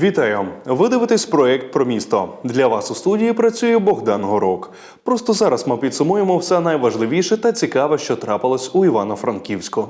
Вітаю! Ви дивитесь проект про місто. Для вас у студії працює Богдан Горок. Просто зараз ми підсумуємо все найважливіше та цікаве, що трапилось у Івано-Франківську.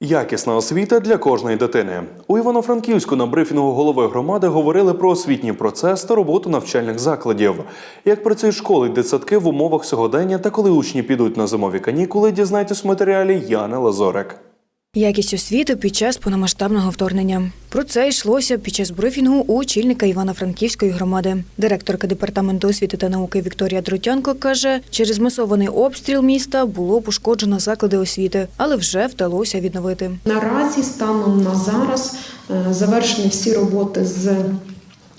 Якісна освіта для кожної дитини. У Івано-Франківську на брифінгу голови громади говорили про освітній процес та роботу навчальних закладів. Як працюють школи й дитсадки в умовах сьогодення та коли учні підуть на зимові канікули, дізнайтесь в матеріалі Яни Лазорик. Якість освіти під час повномасштабного вторгнення. Про це йшлося під час брифінгу у очільника Івано-Франківської громади. Директорка департаменту освіти та науки Вікторія Дротянко каже, через масований обстріл міста було пошкоджено заклади освіти, але вже вдалося відновити. Наразі станом на зараз е, завершені всі роботи з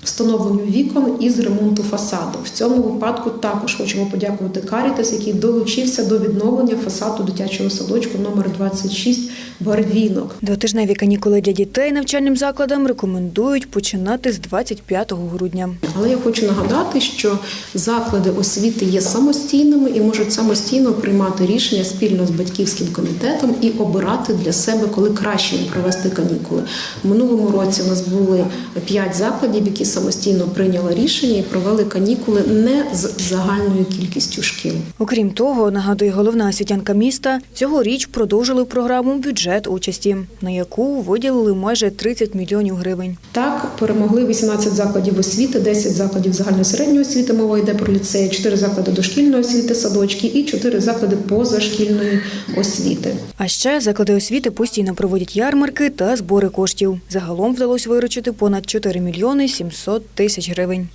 встановленню вікон і з ремонту фасаду. В цьому випадку також хочемо подякувати Карітас, який долучився до відновлення фасаду дитячого садочку номер 26 Барвінок. Двотижневі канікули для дітей навчальним закладам рекомендують починати з 25 грудня. Але я хочу нагадати, що заклади освіти є самостійними і можуть самостійно приймати рішення спільно з батьківським комітетом і обирати для себе, коли краще їм провести канікули. В минулому році у нас були п'ять закладів, які самостійно прийняли рішення і провели канікули не з загальною кількістю шкіл. Окрім того, нагадує головна освітянка міста, цьогоріч продовжили програму бюджет участі, на яку виділили майже 30 мільйонів гривень. Так, перемогли 18 закладів освіти, 10 закладів загальної середньої освіти, мова йде про ліцеї, 4 заклади дошкільної освіти, садочки і 4 заклади позашкільної освіти. А ще заклади освіти постійно проводять ярмарки та збори коштів. Загалом вдалося виручити понад 4 мільйони 700 тисяч гривень.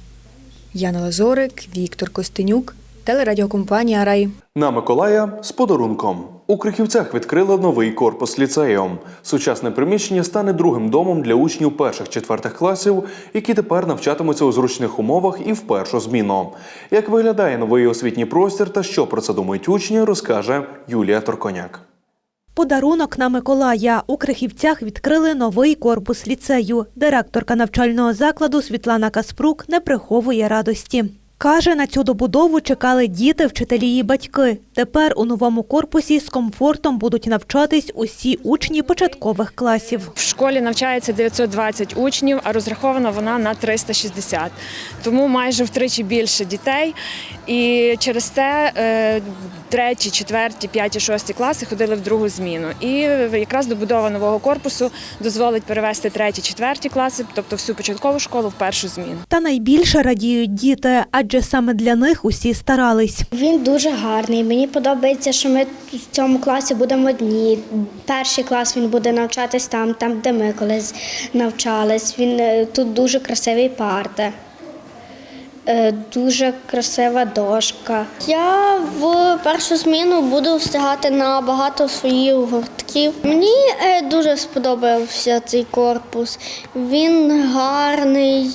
Яна Лазорик, Віктор Костенюк, телерадіокомпанія Рай. На Миколая з подарунком. У Крихівцях відкрили новий корпус ліцею. Сучасне приміщення стане другим домом для учнів перших-четвертих класів, які тепер навчатимуться у зручних умовах і в першу зміну. Як виглядає новий освітній простір та що про це думають учні, розкаже Юлія Торконяк. Подарунок на Миколая. У Крихівцях відкрили новий корпус ліцею. Директорка навчального закладу Світлана Каспрук не приховує радості. Каже, на цю добудову чекали діти, вчителі і батьки. Тепер у новому корпусі з комфортом будуть навчатись усі учні початкових класів. В школі навчається 920 учнів, а розрахована вона на 360. Тому майже втричі більше дітей. І через те е, треті, четверті, п'яті, шості класи ходили в другу зміну. І якраз добудова нового корпусу дозволить перевести треті, четверті класи, тобто всю початкову школу в першу зміну. Та найбільше радіють діти, адже саме для них усі старались. Він дуже гарний. Мені подобається, що ми в цьому класі будемо одні. Перший клас він буде навчатись там, там, де ми колись навчались. Він е, тут дуже красиві парти. е, Дуже красива дошка. Я в першу зміну буду встигати на багато своїх гуртків. Мені е, дуже сподобався цей корпус. Він гарний.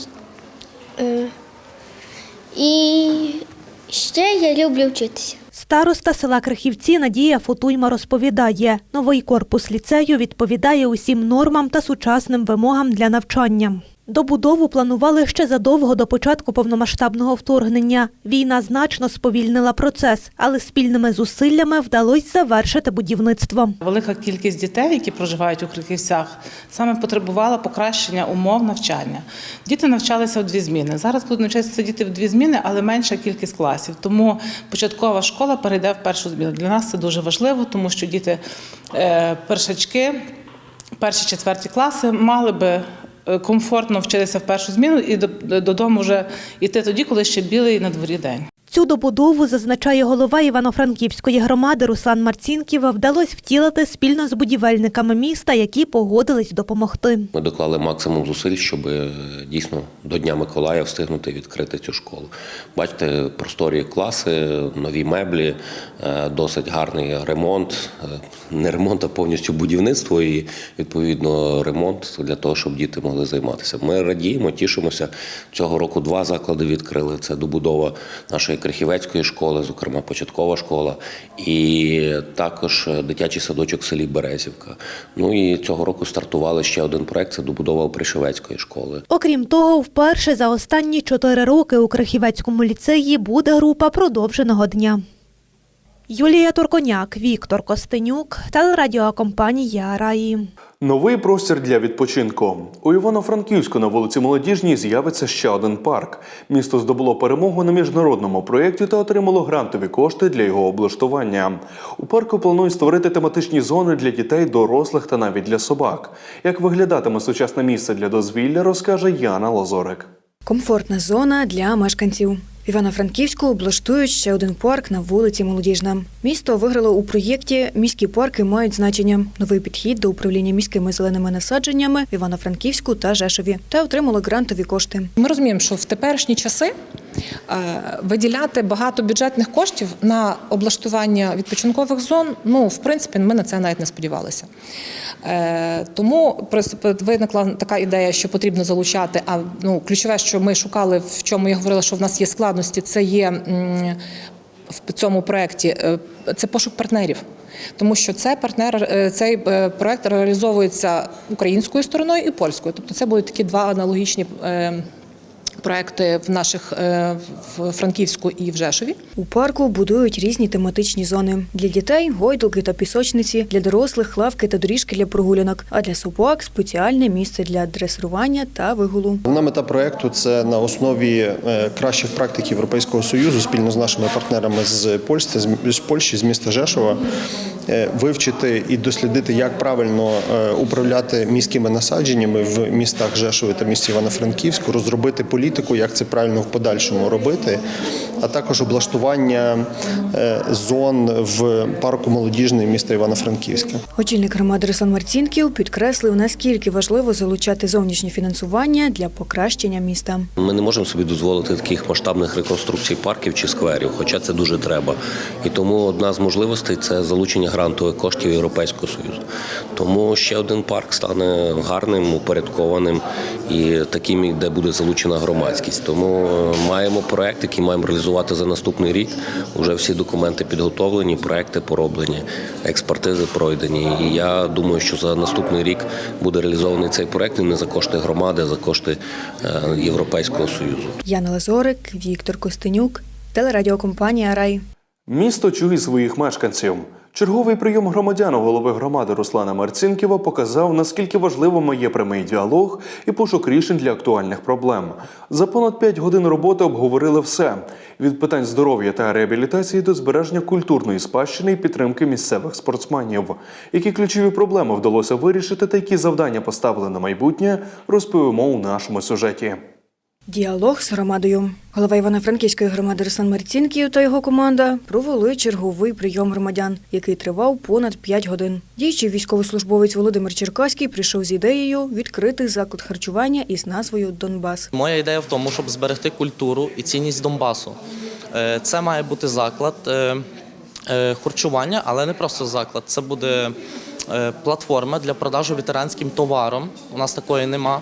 І ще я люблю вчитися. Староста села Крихівці Надія Фотуйма розповідає, новий корпус ліцею відповідає усім нормам та сучасним вимогам для навчання. Добудову планували ще задовго до початку повномасштабного вторгнення. Війна значно сповільнила процес, але спільними зусиллями вдалося завершити будівництво. Велика кількість дітей, які проживають у Криківцях, саме потребувала покращення умов навчання. Діти навчалися в дві зміни. Зараз будуть навчатися діти в дві зміни, але менша кількість класів. Тому початкова школа перейде в першу зміну. Для нас це дуже важливо, тому що діти е, першачки, перші четверті класи мали би. Е, Комфортно вчитися в першу зміну і до- додому вже йти тоді, коли ще білий на дворі день. Цю добудову, зазначає голова Івано-Франківської громади Руслан Марцінків, вдалося втілити спільно з будівельниками міста, які погодились допомогти. Ми доклали максимум зусиль, щоб е, дійсно до Дня Миколая встигнути відкрити цю школу. Бачите, просторі класи, нові меблі, е, досить гарний ремонт. Е, Не ремонт, а повністю будівництво і відповідно ремонт для того, щоб діти могли займатися. Ми радіємо, тішимося. Цього року два заклади відкрили. Це добудова нашої Крихівецької школи, зокрема початкова школа, і також дитячий садочок в селі Березівка. Ну і цього року стартували ще один проект це добудова Пришевецької школи. Окрім того, вперше за останні чотири роки у Крихівецькому ліцеї буде група продовженого дня. Юлія Турконяк, Віктор Костенюк, телерадіокомпанія Раї. Новий простір для відпочинку у Івано-Франківську на вулиці Молодіжній з'явиться ще один парк. Місто здобуло перемогу на міжнародному проєкті та отримало грантові кошти для його облаштування. У парку планують створити тематичні зони для дітей, дорослих та навіть для собак. Як виглядатиме сучасне місце для дозвілля, розкаже Яна Лазорик. Комфортна зона для мешканців. Івано-Франківську облаштують ще один парк на вулиці Молодіжна. Місто виграло у проєкті Міські парки мають значення. Новий підхід до управління міськими зеленими насадженнями в Івано-Франківську та Жешові та отримало грантові кошти. Ми розуміємо, що в теперішні часи виділяти багато бюджетних коштів на облаштування відпочинкових зон, ну в принципі, ми на це навіть не сподівалися. Е, Тому виникла така ідея, що потрібно залучати. А ну ключове, що ми шукали, в чому я говорила, що в нас є складності, це є в цьому проєкті е, це пошук партнерів. Тому що це партнер, е, цей е, проект реалізовується українською стороною і польською. Тобто це будуть такі два аналогічні е, проекти в наших е, в Франківську і в Жешові. У парку будують різні тематичні зони для дітей гойдалки та пісочниці, для дорослих лавки та доріжки для прогулянок, а для собак спеціальне місце для дресирування та вигулу. Головна мета проекту це на основі е, кращих практик Європейського союзу спільно з нашими партнерами з Польщі, з Польщі, з міста Жешова, е, вивчити і дослідити, як правильно управляти міськими насадженнями в містах Жешові та місті Івано-Франківську, розробити політику, як це правильно в подальшому робити, а також облаштування е, зон в парку молодіжний міста Івано-Франківська. Очільник громади Руслан Марцінків підкреслив, наскільки важливо залучати зовнішнє фінансування для покращення міста. Ми не можемо собі дозволити таких масштабних реконструкцій парків чи скверів, хоча це дуже треба. І тому одна з можливостей це залучення грантових коштів Європейського Союзу. Тому ще один парк стане гарним, упорядкованим і таким, де буде залучена громадськість. Тому е, маємо проект, який маємо реалізувати за наступний рік. Уже всі документи підготовлені, проекти пороблені, експертизи пройдені. І я думаю, що за наступний рік буде реалізований цей проект і не за кошти громади, а за кошти е, Європейського Союзу. Яна Лазорик, Віктор Костенюк, телерадіокомпанія Рай. Місто чує своїх мешканців. Черговий прийом громадян у голови громади Руслана Марцінківа показав, наскільки важливим є прямий діалог і пошук рішень для актуальних проблем. За понад 5 годин роботи обговорили все: від питань здоров'я та реабілітації до збереження культурної спадщини і підтримки місцевих спортсменів. Які ключові проблеми вдалося вирішити та які завдання поставили на майбутнє, розповімо у нашому сюжеті. Діалог з громадою. Голова Івано-Франківської громади Руслан Марцінків та його команда провели черговий прийом громадян, який тривав понад 5 годин. Діючий військовослужбовець Володимир Черкаський прийшов з ідеєю відкрити заклад харчування із назвою Донбас. Моя ідея в тому, щоб зберегти культуру і цінність Донбасу. Е, Це має бути заклад е, е, харчування, але не просто заклад. Це буде платформа для продажу ветеранським товаром. У нас такої нема.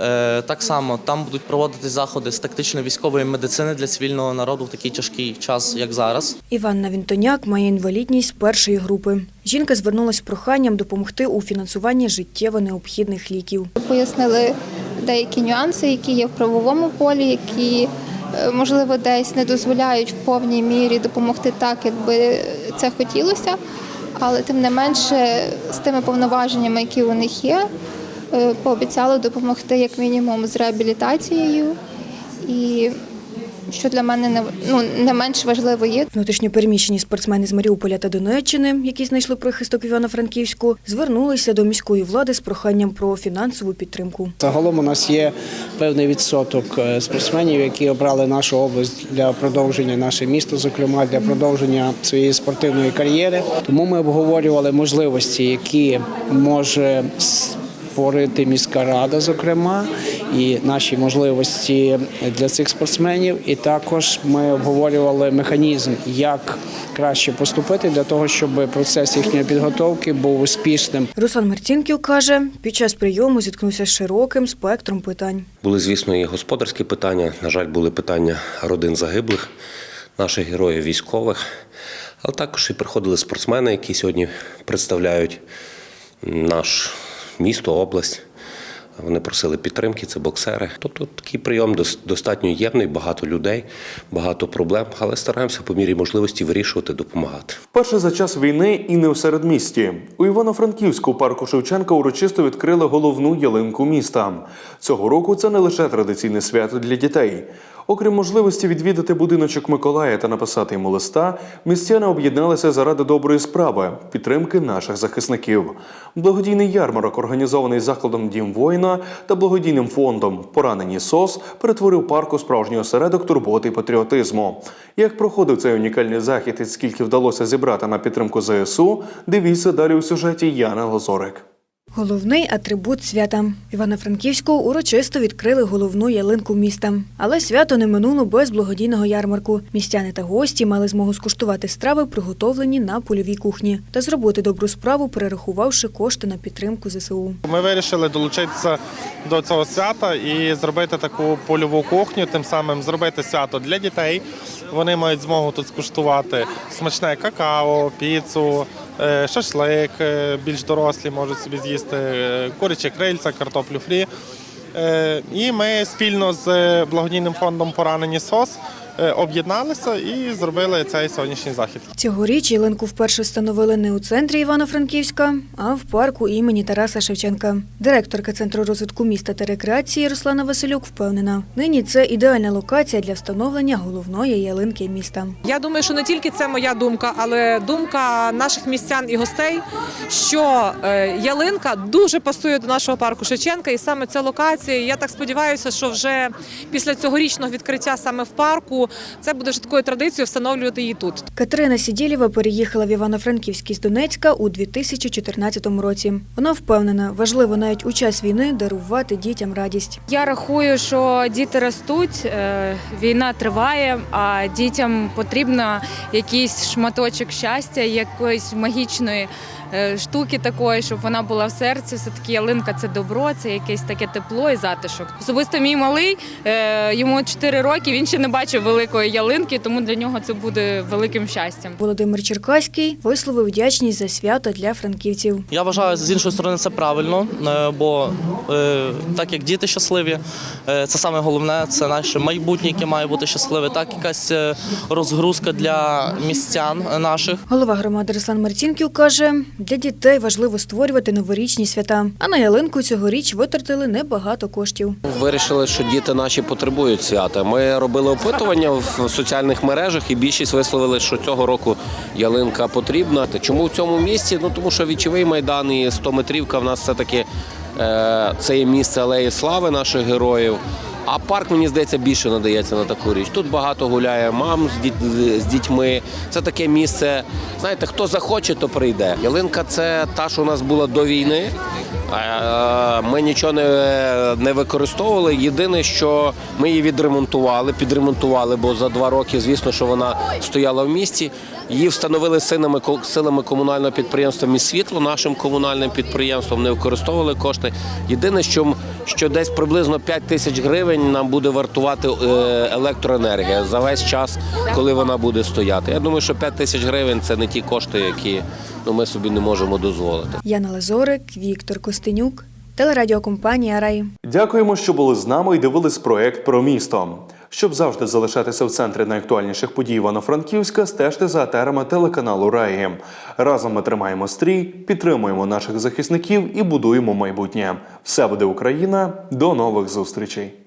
Е, Так само там будуть проводити заходи з тактичної військової медицини для цивільного народу в такий тяжкий час, як зараз. Іванна Вінтоняк має інвалідність першої групи. Жінка звернулася з проханням допомогти у фінансуванні життєво необхідних ліків. Пояснили деякі нюанси, які є в правовому полі, які е, можливо десь не дозволяють в повній мірі допомогти так, як би це хотілося. Але тим не менше, з тими повноваженнями, які у них є, пообіцяли допомогти як мінімум з реабілітацією. І що для мене не, ну, не менш важливо є, Внутрішньопереміщені спортсмени з Маріуполя та Донеччини, які знайшли прихисток в Івано-Франківську, звернулися до міської влади з проханням про фінансову підтримку. Загалом у нас є певний відсоток е, спортсменів, які обрали нашу область для продовження наше місто, зокрема для продовження своєї спортивної кар'єри. Тому ми обговорювали можливості, які може створити міська рада, зокрема, і наші можливості для цих спортсменів. І також ми обговорювали механізм, як краще поступити для того, щоб процес їхньої підготовки був успішним. Руслан Марцінків каже, під час прийому зіткнувся з широким спектром питань. Були, звісно, і господарські питання. На жаль, були питання родин загиблих, наших героїв військових. Але також і приходили спортсмени, які сьогодні представляють наш місто, область. Вони просили підтримки, це боксери. Тобто такий прийом дос- достатньо ємний, багато людей, багато проблем, але стараємося по мірі можливості вирішувати, допомагати. Вперше за час війни і не в середмісті. У Івано-Франківську парку Шевченка урочисто відкрили головну ялинку міста. Цього року це не лише традиційне свято для дітей. Окрім можливості відвідати будиночок Миколая та написати йому листа, містяни об'єдналися заради доброї справи підтримки наших захисників. Благодійний ярмарок, організований закладом Дім воїна та благодійним фондом Поранені СОС, перетворив парк у справжній осередок турботи і патріотизму. Як проходив цей унікальний захід і скільки вдалося зібрати на підтримку ЗСУ, дивіться далі у сюжеті Яни Лазорик. Головний атрибут свята. Івано-Франківську урочисто відкрили головну ялинку міста. Але свято не минуло без благодійного ярмарку. Містяни та гості мали змогу скуштувати страви, приготовлені на польовій кухні, та зробити добру справу, перерахувавши кошти на підтримку ЗСУ. Ми вирішили долучитися до цього свята і зробити таку польову кухню, тим самим зробити свято для дітей. Вони мають змогу тут скуштувати смачне какао, піцу, шашлик. е, Більш дорослі можуть собі з'їсти е, курячі крильця, картоплю фрі. Е, І ми спільно з благодійним фондом Поранені СОС е, об'єдналися і зробили цей сьогоднішній захід. Цьогоріч ялинку вперше встановили не у центрі Івано-Франківська, а в парку імені Тараса Шевченка. Директорка Центру розвитку міста та рекреації Руслана Василюк впевнена, нині це ідеальна локація для встановлення головної ялинки міста. Я думаю, що не тільки це моя думка, але думка наших містян і гостей, що е, ялинка дуже пасує до нашого парку Шевченка, і саме ця локація. Я так сподіваюся, що вже після цьогорічного відкриття саме в парку це буде вже такою традицією встановлювати її тут. Катерина Сідєлєва переїхала в Івано-Франківський з Донецька у 2014 році. Вона впевнена, важливо навіть у час війни дарувати дітям радість. Я рахую, що діти ростуть, е, війна триває, а дітям потрібно якийсь шматочок щастя, якоїсь магічної е, штуки такої, щоб вона була в серці. Все таки ялинка це добро, це якесь таке тепло і затишок. Особисто мій малий е, йому 4 роки. Він ще не бачив великої ялинки, тому для нього це буде великим щастям. Володимир Черкаський висловив вдячність за свято для франківців. Я вважаю, з іншої сторони, це правильно, е, бо е, так як діти щасливі, е, це саме головне, це наше майбутнє, яке має бути щасливе. Так, якась розгрузка для містян наших. Голова громади Руслан Марцінків каже, для дітей важливо створювати новорічні свята. А на ялинку цьогоріч витратили небагато коштів. Вирішили, що діти наші потребують свята. Ми робили опитування в соціальних мережах, і більшість висловили, що цього року ялинка потрібна. Чому в цьому місці? Ну тому що вічовий майдан і 100 метрівка в нас все таки це є місце алеї слави наших героїв. А парк, мені здається, більше надається на таку річ. Тут багато гуляє мам з дітьми. Це таке місце. Знаєте, хто захоче, то прийде. Ялинка це та, що у нас була до війни. Ми нічого не, не використовували. Єдине, що ми її відремонтували, підремонтували, бо за два роки, звісно, що вона стояла в місті. Її встановили силами, силами комунального підприємства «Міськсвітло», нашим комунальним підприємством, не використовували кошти. Єдине, що, що десь приблизно 5 тисяч гривень нам буде вартувати е, електроенергія за весь час, коли вона буде стояти. Я думаю, що 5 тисяч гривень це не ті кошти, які ну, ми собі не можемо дозволити. Яна Лазорик, Віктор Костенюк, телерадіокомпанія Рай. Дякуємо, що були з нами і дивились проект про місто. Щоб завжди залишатися в центрі найактуальніших подій Івано-Франківська, стежте за етерами телеканалу Раї. Разом ми тримаємо стрій, підтримуємо наших захисників і будуємо майбутнє. Все буде Україна. До нових зустрічей.